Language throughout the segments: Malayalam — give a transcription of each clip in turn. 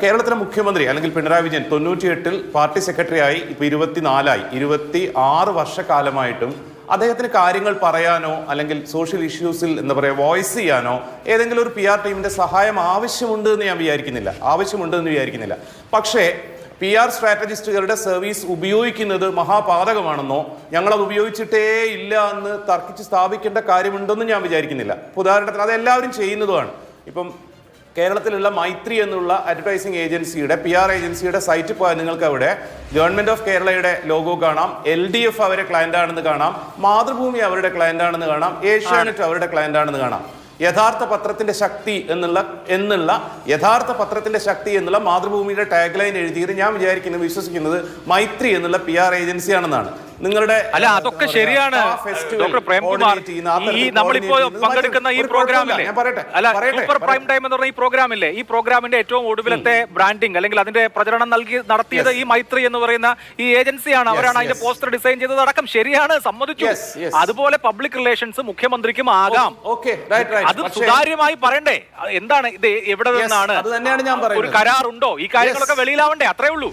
കേരളത്തിലെ മുഖ്യമന്ത്രി അല്ലെങ്കിൽ പിണറായി വിജയൻ തൊണ്ണൂറ്റിയെട്ടിൽ പാർട്ടി സെക്രട്ടറി ആയി ഇപ്പൊ ഇരുപത്തിനാലായി. ഇരുപത്തി ആറ് വർഷക്കാലമായിട്ടും അദ്ദേഹത്തിന് കാര്യങ്ങൾ പറയാനോ അല്ലെങ്കിൽ സോഷ്യൽ ഇഷ്യൂസിൽ എന്താ പറയുക വോയിസ് ചെയ്യാനോ ഏതെങ്കിലും ഒരു പി ആർ ടീമിന്റെ സഹായം ആവശ്യമുണ്ട് എന്ന് ഞാൻ വിചാരിക്കുന്നില്ല. ആവശ്യമുണ്ട് എന്ന് വിചാരിക്കുന്നില്ല. പക്ഷേ പി ആർ സ്ട്രാറ്റജിസ്റ്റുകളുടെ സർവീസ് ഉപയോഗിക്കുന്നത് മഹാപാതകമാണെന്നോ ഞങ്ങളത് ഉപയോഗിച്ചിട്ടേ ഇല്ല എന്ന് തർക്കിച്ച് സ്ഥാപിക്കേണ്ട കാര്യമുണ്ടെന്നും ഞാൻ വിചാരിക്കുന്നില്ല. ഉദാഹരണത്തിന് അത് എല്ലാവരും ചെയ്യുന്നതുമാണ്. ഇപ്പം കേരളത്തിലുള്ള മൈത്രി എന്നുള്ള അഡ്വർടൈസിംഗ് ഏജൻസിയുടെ പി ആർ ഏജൻസിയുടെ സൈറ്റ് പോയാൽ നിങ്ങൾക്ക് അവിടെ ഗവൺമെന്റ് ഓഫ് കേരളയുടെ ലോഗോ കാണാം. എൽ ഡി എഫ് അവരെ ക്ലയന്റ് ആണെന്ന് കാണാം. മാതൃഭൂമി അവരുടെ ക്ലയന്റ് ആണെന്ന് കാണാം. ഏഷ്യാനെറ്റ് അവരുടെ ക്ലയന്റ് ആണെന്ന് കാണാം. യഥാർത്ഥ പത്രത്തിന്റെ ശക്തി എന്നുള്ള എന്നുള്ള യഥാർത്ഥ പത്രത്തിന്റെ ശക്തി എന്നുള്ള മാതൃഭൂമിയുടെ ടാഗ് ലൈൻ എഴുതിയത് ഞാൻ വിചാരിക്കുന്നത് വിശ്വസിക്കുന്നത് മൈത്രി എന്നുള്ള പി ആർ ഏജൻസിയാണെന്നാണ് നിങ്ങളുടെ അല്ല അതൊക്കെ ശരിയാണ്. ഡോക്ടർ പ്രേംകുമാർ ഈ നമ്മളിപ്പോ പങ്കെടുക്കുന്ന ഈ പ്രോഗ്രാമില്ലേ? അല്ല സൂപ്പർ പ്രൈം ടൈം എന്ന് പറഞ്ഞ ഈ പ്രോഗ്രാമില്ലേ? ഈ പ്രോഗ്രാമിന്റെ ഏറ്റവും ഒടുവിലത്തെ ബ്രാൻഡിംഗ് അല്ലെങ്കിൽ അതിന്റെ പ്രചരണം നൽകി നടത്തിയത് ഈ മൈത്രി എന്ന് പറയുന്ന ഈ ഏജൻസിയാണ്. അവരാണ് അതിന്റെ പോസ്റ്റർ ഡിസൈൻ ചെയ്തത്. അടക്കം ശരിയാണ് സമ്മതിച്ചു. അതുപോലെ പബ്ലിക് റിലേഷൻസ് മുഖ്യമന്ത്രിക്കും ആകാം. റൈറ്റ് അത് സുതാര്യമായി പറയണ്ടേ? എന്താണ് ഇത് എവിടെ നിന്നാണ്? ഒരു കരാറുണ്ടോ? ഈ കാര്യങ്ങളൊക്കെ വെളിയിലാവണ്ടേ? അത്രേ ഉള്ളൂ.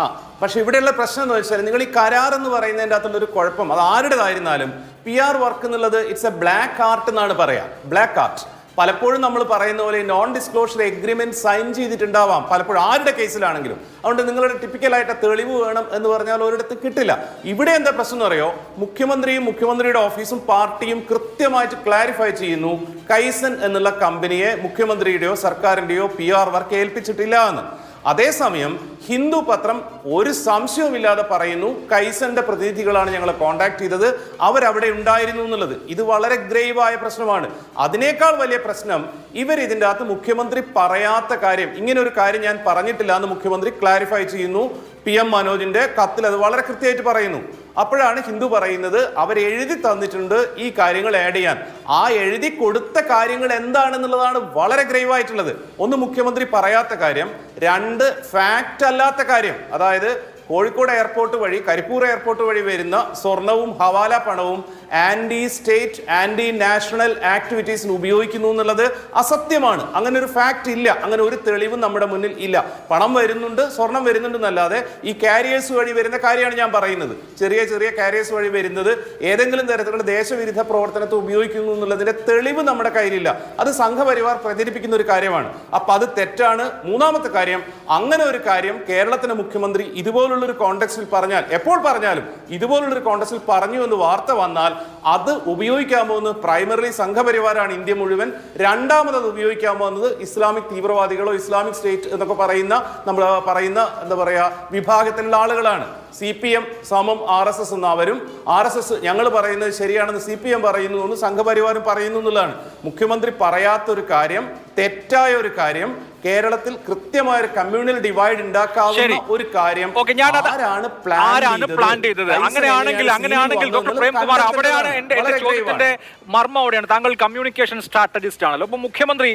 ആ പക്ഷെ ഇവിടെയുള്ള പ്രശ്നം എന്ന് വെച്ചാൽ നിങ്ങൾ ഈ കരാർ എന്ന് പറയുന്നതിന്റെ അകത്തുള്ള ഒരു കുഴപ്പം അത് ആരുടേതായിരുന്നാലും പി ആർ വർക്ക് എന്നുള്ളത് ഇറ്റ്സ് എ ബ്ലാക്ക് ആർട്ട് എന്നാണ് പറയാം. ബ്ലാക്ക് ആർട്ട് പലപ്പോഴും നമ്മൾ പറയുന്ന പോലെ നോൺ ഡിസ്ക്ലോഷർ എഗ്രിമെന്റ് സൈൻ ചെയ്തിട്ടുണ്ടാവാം പലപ്പോഴും ആരുടെ കേസിലാണെങ്കിലും. അതുകൊണ്ട് നിങ്ങളുടെ ടിപ്പിക്കലായിട്ട് തെളിവ് വേണം എന്ന് പറഞ്ഞാൽ ഒരിടത്ത് കിട്ടില്ല. ഇവിടെ എന്താ പ്രശ്നം എന്ന് അറിയോ? മുഖ്യമന്ത്രിയും മുഖ്യമന്ത്രിയുടെ ഓഫീസും പാർട്ടിയും കൃത്യമായിട്ട് ക്ലാരിഫൈ ചെയ്യുന്നു കൈസൻ എന്നുള്ള കമ്പനിയെ മുഖ്യമന്ത്രിയുടെയോ സർക്കാരിന്റെയോ പി ആർ വർക്ക് ഏൽപ്പിച്ചിട്ടില്ല എന്ന്. അതേസമയം ഹിന്ദു പത്രം ഒരു സംശയവുമില്ലാതെ പറയുന്നു. കൈസന്റെ പ്രതിനിധികളാണ് ഞങ്ങളെ കോണ്ടാക്ട് ചെയ്തത്. അവരവിടെ ഉണ്ടായിരുന്നു എന്നുള്ളത്. ഇത് വളരെ ഗ്രേവായ പ്രശ്നമാണ്. അതിനേക്കാൾ വലിയ പ്രശ്നം ഇവർ ഇതിന്റെ അകത്ത് മുഖ്യമന്ത്രി പറയാത്ത കാര്യം ഇങ്ങനെ ഒരു കാര്യം ഞാൻ പറഞ്ഞിട്ടില്ല എന്ന് മുഖ്യമന്ത്രി ക്ലാരിഫൈ ചെയ്യുന്നു. പി എം മനോജിന്റെ കത്തിൽ അത് വളരെ കൃത്യമായിട്ട് പറയുന്നു. അപ്പോഴാണ് ഹിന്ദു പറയുന്നത് അവർ എഴുതി തന്നിട്ടുണ്ട് ഈ കാര്യങ്ങൾ ആഡ് ചെയ്യാൻ. ആ എഴുതി കൊടുത്ത കാര്യങ്ങൾ എന്താണെന്നുള്ളതാണ് വളരെ ഗ്രൈവായിട്ടുള്ളത് ഒന്ന് മുഖ്യമന്ത്രി പറയാത്ത കാര്യം രണ്ട് ഫാക്റ്റ് അല്ലാത്ത കാര്യം. അതായത് കോഴിക്കോട് എയർപോർട്ട് വഴി കരിപ്പൂർ എയർപോർട്ട് വഴി വരുന്ന സ്വർണവും ഹവാല പണവും ആന്റി സ്റ്റേറ്റ് ആന്റി നാഷണൽ ആക്ടിവിറ്റീസിന് ഉപയോഗിക്കുന്നു എന്നുള്ളത് അസത്യമാണ്. അങ്ങനെ ഒരു ഫാക്ട് ഇല്ല. അങ്ങനെ ഒരു തെളിവും നമ്മുടെ മുന്നിൽ ഇല്ല. പണം വരുന്നുണ്ട് സ്വർണം വരുന്നുണ്ട് എന്നല്ലാതെ ഈ കാരിയേഴ്സ് വഴി വരുന്ന കാര്യമാണ് ഞാൻ പറയുന്നത്. ചെറിയ ചെറിയ കാരിയേഴ്സ് വഴി വരുന്നത് ഏതെങ്കിലും തരത്തിലുള്ള ദേശവിരുദ്ധ പ്രവർത്തനത്തെ ഉപയോഗിക്കുന്നു എന്നുള്ളതിന്റെ തെളിവ് നമ്മുടെ കയ്യിലില്ല. അത് സംഘപരിവാർ പ്രചരിപ്പിക്കുന്ന ഒരു കാര്യമാണ്. അപ്പൊ അത് തെറ്റാണ്. മൂന്നാമത്തെ കാര്യം അങ്ങനെ ഒരു കാര്യം കേരളത്തിന്റെ മുഖ്യമന്ത്രി ഇതുപോലുള്ള ഒരു കോണ്ടെക്സ്റ്റിൽ പറഞ്ഞാൽ എപ്പോൾ പറഞ്ഞാലും ഇതുപോലുള്ളൊരു കോണ്ടക്സ്റ്റിൽ പറഞ്ഞു എന്ന് വാർത്ത വന്നാൽ അത് ഉപയോഗിക്കാമോ എന്ന് പ്രൈമറി സംഘപരിവാരാണ് ഇന്ത്യ മുഴുവൻ. രണ്ടാമത് അത് ഉപയോഗിക്കാമോ എന്നത് ഇസ്ലാമിക് തീവ്രവാദികളോ ഇസ്ലാമിക് സ്റ്റേറ്റ് എന്നൊക്കെ പറയുന്ന നമ്മൾ പറയുന്ന എന്താ പറയുക വിഭാഗത്തിലുള്ള ആളുകളാണ്. സി പി എം സമം ആർ എസ് എസ് എന്ന അവരും. ആർ എസ് എസ് ഞങ്ങൾ പറയുന്നത് ശരിയാണെന്ന് സി പി എം പറയുന്നു എന്ന് സംഘപരിവാരം പറയുന്നു എന്നുള്ളതാണ്. മുഖ്യമന്ത്രി പറയാത്തൊരു കാര്യം തെറ്റായ ഒരു കാര്യം കേരളത്തിൽ കൃത്യമായ ഒരു കമ്മ്യൂണൽ ഡിവൈഡ് ഉണ്ടാക്കാവുന്ന ഒരു കാര്യം ഓക്കെ ഞാൻ ആരാണ് പ്ലാൻ ആരാണ് ചെയ്തത്? പ്ലാൻ ചെയ്തത്? അങ്ങനെയാണെങ്കിൽ അങ്ങനെയാണെങ്കിൽ ഡോക്ടർ വന്നത് പ്രേംകുമാർ അവിടെയാണ് എന്റെ എന്റെ ചോദ്യത്തിന്റെ മർമ്മം അവിടെയാണ്. താങ്കൾ കമ്മ്യൂണിക്കേഷൻ സ്ട്രാറ്റജിസ്റ്റ് ആണല്ലോ. അപ്പൊ മുഖ്യമന്ത്രി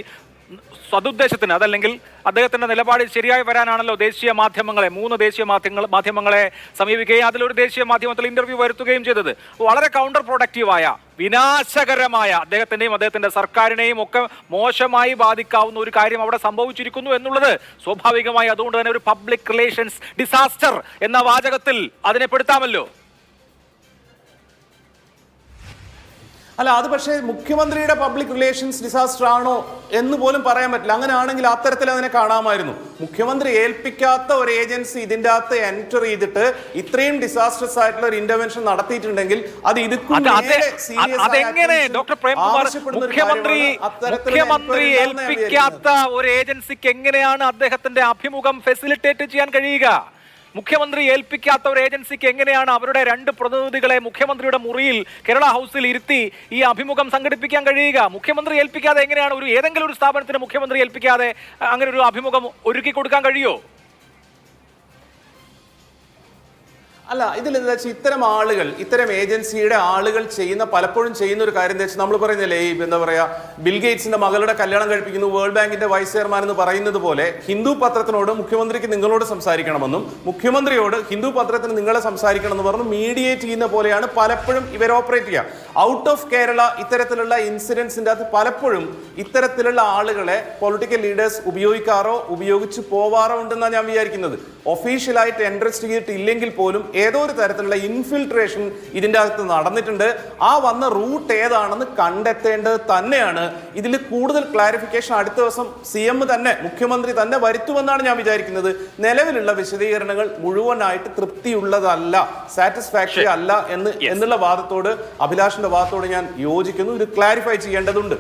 സതുദ്ദേശത്തിന് അതല്ലെങ്കിൽ അദ്ദേഹത്തിന്റെ നിലപാടിൽ ശരിയായി വരാനാണല്ലോ ദേശീയ മാധ്യമങ്ങളെ മൂന്ന് ദേശീയ മാധ്യമങ്ങൾ മാധ്യമങ്ങളെ സമീപിക്കുകയും അതിലൊരു ദേശീയ മാധ്യമത്തിൽ ഇന്റർവ്യൂ വരുത്തുകയും ചെയ്തത്. വളരെ കൗണ്ടർ പ്രൊഡക്റ്റീവായ വിനാശകരമായ അദ്ദേഹത്തിന്റെയും അദ്ദേഹത്തിന്റെ സർക്കാരിനെയും ഒക്കെ മോശമായി ബാധിക്കാവുന്ന ഒരു കാര്യം അവിടെ സംഭവിച്ചിരിക്കുന്നു എന്നുള്ളത് സ്വാഭാവികമായി. അതുകൊണ്ട് തന്നെ ഒരു പബ്ലിക് റിലേഷൻസ് ഡിസാസ്റ്റർ എന്ന വാചകത്തിൽ അതിനെ പെടുത്താമല്ലോ. അല്ല അത് പക്ഷേ മുഖ്യമന്ത്രിയുടെ പബ്ലിക് റിലേഷൻസ് ഡിസാസ്റ്റർ ആണോ എന്ന് പോലും പറയാൻ പറ്റില്ല. അങ്ങനെയാണെങ്കിൽ അത്തരത്തിൽ അതിനെ കാണാമായിരുന്നു. മുഖ്യമന്ത്രി ഏൽപ്പിക്കാത്ത ഒരു ഏജൻസി ഇതിന്റെ അകത്ത് എന്റർ ചെയ്തിട്ട് ഇത്രയും ഡിസാസ്റ്റർസ് ആയിട്ടുള്ള ഒരു ഇന്റർവെൻഷൻ നടത്തിയിട്ടുണ്ടെങ്കിൽ അത് ഇത് അതെങ്ങനെ ഡോക്ടർ പ്രേംകുമാർ മുഖ്യമന്ത്രി മുഖ്യമന്ത്രി ഏൽപ്പിക്കാത്ത ഒരു ഏജൻസിക്ക് എങ്ങനെയാണ് അദ്ദേഹത്തിന്റെ അഭിമുഖം ഫെസിലിറ്റേറ്റ് ചെയ്യാൻ കഴിയുക? മുഖ്യമന്ത്രി ഏൽപ്പിക്കാത്ത ഒരു ഏജൻസിക്ക് എങ്ങനെയാണ് അവരുടെ രണ്ട് പ്രതിനിധികളെ മുഖ്യമന്ത്രിയുടെ മുറിയിൽ കേരള ഹൗസിൽ ഇരുത്തി ഈ അഭിമുഖം സംഘടിപ്പിക്കാൻ കഴിയുക? മുഖ്യമന്ത്രി ഏൽപ്പിക്കാതെ എങ്ങനെയാണ് ഒരു ഏതെങ്കിലും ഒരു സ്ഥാപനത്തിന് മുഖ്യമന്ത്രി ഏൽപ്പിക്കാതെ അങ്ങനെ ഒരു അഭിമുഖം ഒരുക്കി കൊടുക്കാൻ കഴിയോ അല്ല ഇതിൽ എന്താ വെച്ചാൽ ഇത്തരം ആളുകൾ ഇത്തരം ഏജൻസിയുടെ ആളുകൾ ചെയ്യുന്ന പലപ്പോഴും ചെയ്യുന്ന ഒരു കാര്യം എന്താ വെച്ചാൽ നമ്മൾ പറയുന്നില്ലേ ഈ എന്താ പറയാ ബിൽ ഗേറ്റ്സിന്റെ മകളുടെ കല്യാണം കഴിപ്പിക്കുന്നു വേൾഡ് ബാങ്കിന്റെ വൈസ് ചെയർമാൻ എന്ന് പറയുന്നത് പോലെ ഹിന്ദു പത്രത്തിനോട് മുഖ്യമന്ത്രിക്ക് നിങ്ങളോട് സംസാരിക്കണമെന്നും മുഖ്യമന്ത്രിയോട് ഹിന്ദു പത്രത്തിന് നിങ്ങളെ സംസാരിക്കണം എന്ന് പറഞ്ഞു മീഡിയേറ്റ് ചെയ്യുന്ന പോലെയാണ് പലപ്പോഴും ഇവർ ഓപ്പറേറ്റ് ചെയ്യുക ഔട്ട് ഓഫ് കേരള ഇത്തരത്തിലുള്ള ഇൻസിഡൻസിന്റെ അകത്ത് പലപ്പോഴും ഇത്തരത്തിലുള്ള ആളുകളെ പൊളിറ്റിക്കൽ ലീഡേഴ്സ് ഉപയോഗിക്കാറോ ഉപയോഗിച്ച് പോവാറോ ഉണ്ടെന്നാണ് ഞാൻ വിചാരിക്കുന്നത്. ഒഫീഷ്യലായിട്ട് എൻട്രസ്റ്റ് ചെയ്തിട്ടില്ലെങ്കിൽ പോലും ഏതോ ഒരു തരത്തിലുള്ള ഇൻഫിൽട്രേഷൻ ഇതിന്റെ അകത്ത് നടന്നിട്ടുണ്ട്. ആ വന്ന റൂട്ട് ഏതാണെന്ന് കണ്ടെത്തേണ്ടത് തന്നെയാണ്. ഇതിൽ കൂടുതൽ ക്ലാരിഫിക്കേഷൻ അടുത്ത ദിവസം സി എം തന്നെ മുഖ്യമന്ത്രി തന്നെ വരുത്തുമെന്നാണ് ഞാൻ വിചാരിക്കുന്നത്. നിലവിലുള്ള വിശദീകരണങ്ങൾ മുഴുവനായിട്ട് തൃപ്തിയുള്ളതല്ല സാറ്റിസ്ഫാക്ടറി അല്ല എന്ന് എന്നുള്ള വാദത്തോട് അഭിലാഷിന്റെ വാദത്തോട് ഞാൻ യോജിക്കുന്നു. ഇത് ക്ലാരിഫൈ ചെയ്യേണ്ടതുണ്ട്.